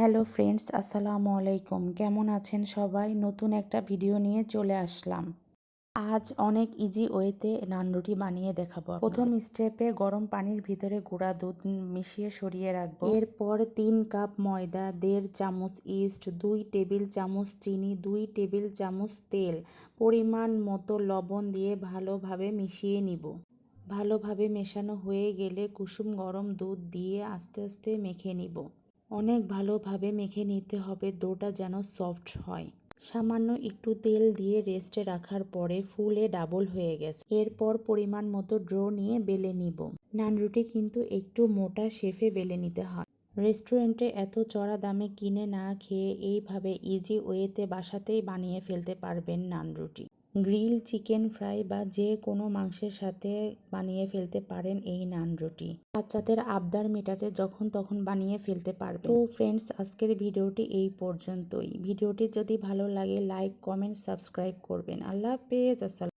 Hello friends, আসসালামু আলাইকুম। কেমন আছেন সবাই? নতুন একটা ভিডিও নিয়ে চলে আসলাম। আজ অনেক ইজি ওয়েতে নান রুটি বানিয়ে দেখাবো প্রথম স্টেপে গরম পানির ভিতরে গুঁড়া দুধ মিশিয়ে সরিয়ে রাখব। এরপর তিন কাপ ময়দা, দেড় চামচ ইস্ট দুই টেবিল চামচ চিনি, দুই টেবিল চামচ তেল পরিমাণ মতো লবণ দিয়ে ভালোভাবে মিশিয়ে নিব। ভালোভাবে মেশানো হয়ে গেলে কুসুম গরম দুধ দিয়ে আস্তে আস্তে মেখে নিব। অনেক ভালোভাবে মেখে নিতে হবে ডোটা যেন সফট হয়। সামান্য একটু তেল দিয়ে রেস্টে রাখার পরে ফুলে ডাবল হয়ে গেছে। এরপর পরিমাণ মতো ড্রো নিয়ে বেলে নিব। নান রুটি কিন্তু একটু মোটা শেফে বেলে নিতে হয়। রেস্টুরেন্টে এত চড়া দামে কিনে না খেয়ে এইভাবে ইজি ওয়েতে বাসাতেই বানিয়ে ফেলতে পারবেন নান রুটি। গ্রিল চিকেন ফ্রাই বা যে কোনো মাংসের সাথে বানিয়ে ফেলতে পারেন এই নান রুটি। বাচ্চাদের আবদার মেটাতে যখন তখন বানিয়ে ফেলতে পারবে। তো ফ্রেন্ডস আজকের ভিডিওটি এই পর্যন্তই। ভিডিওটি যদি ভালো লাগে লাইক কমেন্ট সাবস্ক্রাইব করবেন। আল্লাহ হাফেজ, আসসালাম